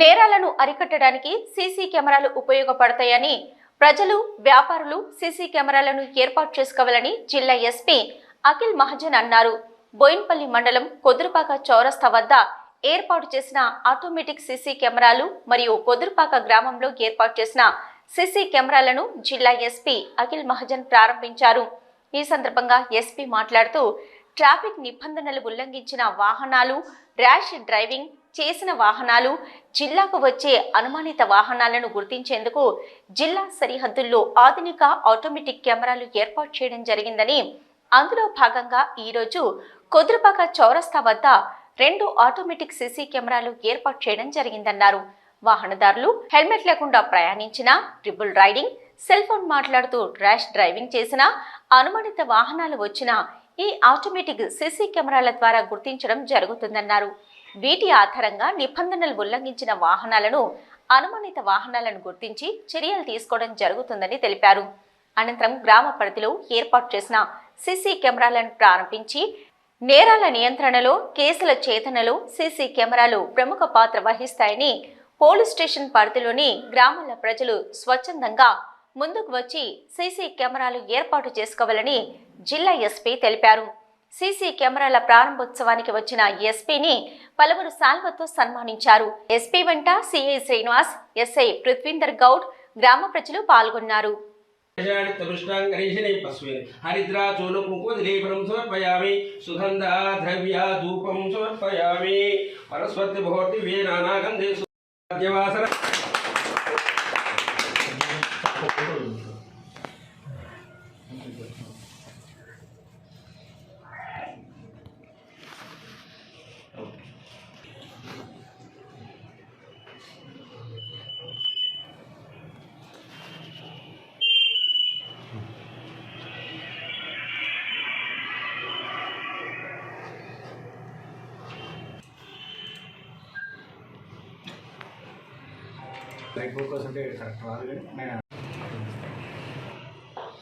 నేరాలను అరికట్టడానికి సీసీ కెమెరాలు ఉపయోగపడతాయని ప్రజలు వ్యాపారులు సీసీ కెమెరాలను ఏర్పాటు చేసుకోవాలని జిల్లా ఎస్పీ అఖిల్ మహజన్ అన్నారు. బోయిన్పల్లి మండలం కొదురుపాక చౌరస్తా వద్ద ఏర్పాటు చేసిన ఆటోమేటిక్ సీసీ కెమెరాలు మరియు కొదురుపాక గ్రామంలో ఏర్పాటు చేసిన సీసీ కెమెరాలను జిల్లా ఎస్పీ అఖిల్ మహజన్ ప్రారంభించారు. ఈ సందర్భంగా ఎస్పీ మాట్లాడుతూ ట్రాఫిక్ నిబంధనలు ఉల్లంఘించిన వాహనాలు ర్యాష్ డ్రైవింగ్ చేసిన వాహనాలు జిల్లాకు వచ్చే అనుమానిత వాహనాలను గుర్తించేందుకు జిల్లా సరిహద్దుల్లో ఆధునిక ఆటోమేటిక్ కెమెరాలు ఏర్పాటు చేయడం జరిగిందని అందులో భాగంగా ఈరోజు కొద్రుపాక చౌరస్తా వద్ద రెండు ఆటోమేటిక్ సీసీ కెమెరాలు ఏర్పాటు చేయడం జరిగిందన్నారు. వాహనదారులు హెల్మెట్ లేకుండా ప్రయాణించిన ట్రిపుల్ రైడింగ్ సెల్ ఫోన్ మాట్లాడుతూ ర్యాష్ డ్రైవింగ్ చేసిన అనుమానిత వాహనాలు వచ్చినా ఈ ఆటోమేటిక్ సీసీ కెమెరాల ద్వారా గుర్తించడం జరుగుతుందన్నారు. వీటి ఆధారంగా నిబంధనలు ఉల్లంఘించిన వాహనాలను అనుమానిత వాహనాలను గుర్తించి చర్యలు తీసుకోవడం జరుగుతుందని తెలిపారు. అనంతరం గ్రామ పరిధిలో ఏర్పాటు చేసిన సీసీ కెమెరాలను ప్రారంభించి నేరాల నియంత్రణలో కేసుల చేతనలో సీసీ కెమెరాలు ప్రముఖ పాత్ర వహిస్తాయని పోలీస్ స్టేషన్ పరిధిలోని గ్రామాల ప్రజలు స్వచ్ఛందంగా ముందుకు వచ్చి సీసీ కెమెరాలు ఏర్పాటు చేసుకోవాలని జిల్లా ఎస్పీ తెలిపారు. సీసీ కెమెరాల ప్రారంభోత్సవానికి వచ్చిన ఎస్పీని పలువురు సాల్వతో సన్మానించారు. ఎస్పీ వెంట సిఐ శ్రీనివాస్ ఎస్ఐ పృథ్వీందర్ గౌడ్ గ్రామ ప్రజలు పాల్గొన్నారు. హరిద్రా సమర్పయామి సుగంధ ద్రవ్య ధూపం సమర్పయామి పరస్వతి భవతి వే నానాగంధే సువాసన లైట్ ఫోకస్ ఉంటే కరెక్ట్ రాదు కానీ నేను